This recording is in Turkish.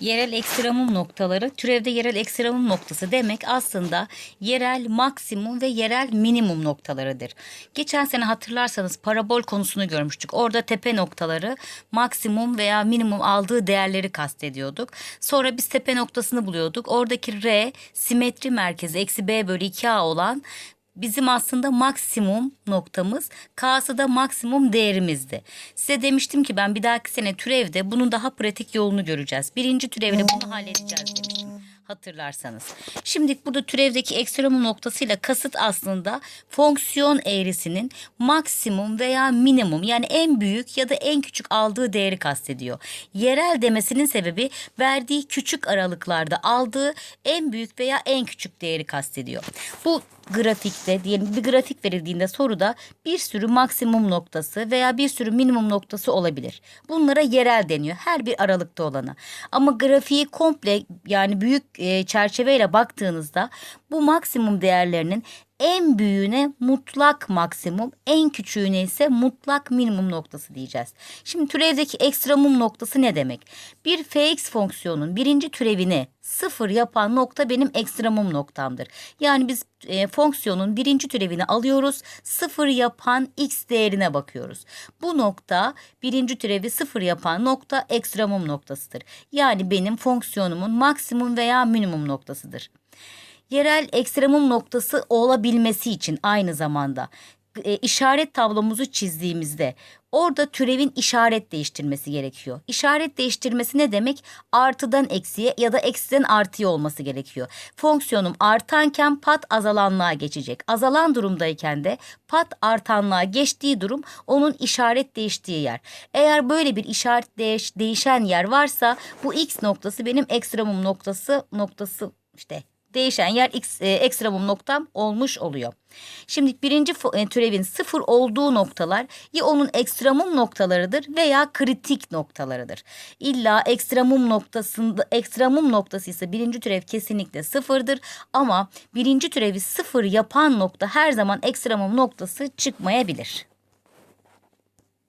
Yerel ekstremum noktaları türevde yerel ekstremum noktası demek aslında yerel maksimum ve yerel minimum noktalarıdır. Geçen sene hatırlarsanız parabol konusunu görmüştük. Orada tepe noktaları maksimum veya minimum aldığı değerleri kastediyorduk. Sonra biz tepe noktasını buluyorduk. Oradaki R simetri merkezi eksi B bölü 2A olan bizim aslında maksimum noktamız, K'sı da maksimum değerimizdi. Size demiştim ki ben bir dahaki sene türevde bunun daha pratik yolunu göreceğiz. Birinci türevde bunu halledeceğiz demiştim hatırlarsanız. Şimdi burada türevdeki ekstremum noktasıyla kasıt aslında fonksiyon eğrisinin maksimum veya minimum yani en büyük ya da en küçük aldığı değeri kastediyor. Yerel demesinin sebebi verdiği küçük aralıklarda aldığı en büyük veya en küçük değeri kastediyor. Bu grafikte diyelim bir grafik verildiğinde soruda bir sürü maksimum noktası veya bir sürü minimum noktası olabilir. Bunlara yerel deniyor her bir aralıkta olana. Ama grafiği komple yani büyük e, çerçeveyle baktığınızda bu maksimum değerlerinin en büyüğüne mutlak maksimum, en küçüğüne ise mutlak minimum noktası diyeceğiz. Şimdi türevdeki ekstremum noktası ne demek? Bir fx fonksiyonun birinci türevini sıfır yapan nokta benim ekstremum noktamdır. Yani biz e, fonksiyonun birinci türevini alıyoruz, sıfır yapan x değerine bakıyoruz. Bu nokta birinci türevi sıfır yapan nokta ekstremum noktasıdır. Yani benim fonksiyonumun maksimum veya minimum noktasıdır yerel ekstremum noktası olabilmesi için aynı zamanda e, işaret tablomuzu çizdiğimizde orada türevin işaret değiştirmesi gerekiyor. İşaret değiştirmesi ne demek? Artıdan eksiye ya da eksiden artıya olması gerekiyor. Fonksiyonum artanken pat azalanlığa geçecek. Azalan durumdayken de pat artanlığa geçtiği durum onun işaret değiştiği yer. Eğer böyle bir işaret değiş, değişen yer varsa bu x noktası benim ekstremum noktası noktası işte değişen yer e, ekstremum noktam olmuş oluyor. Şimdi birinci e, türevin sıfır olduğu noktalar ya onun ekstremum noktalarıdır veya kritik noktalarıdır. İlla ekstremum noktasında ekstremum noktası ise birinci türev kesinlikle sıfırdır ama birinci türevi sıfır yapan nokta her zaman ekstremum noktası çıkmayabilir.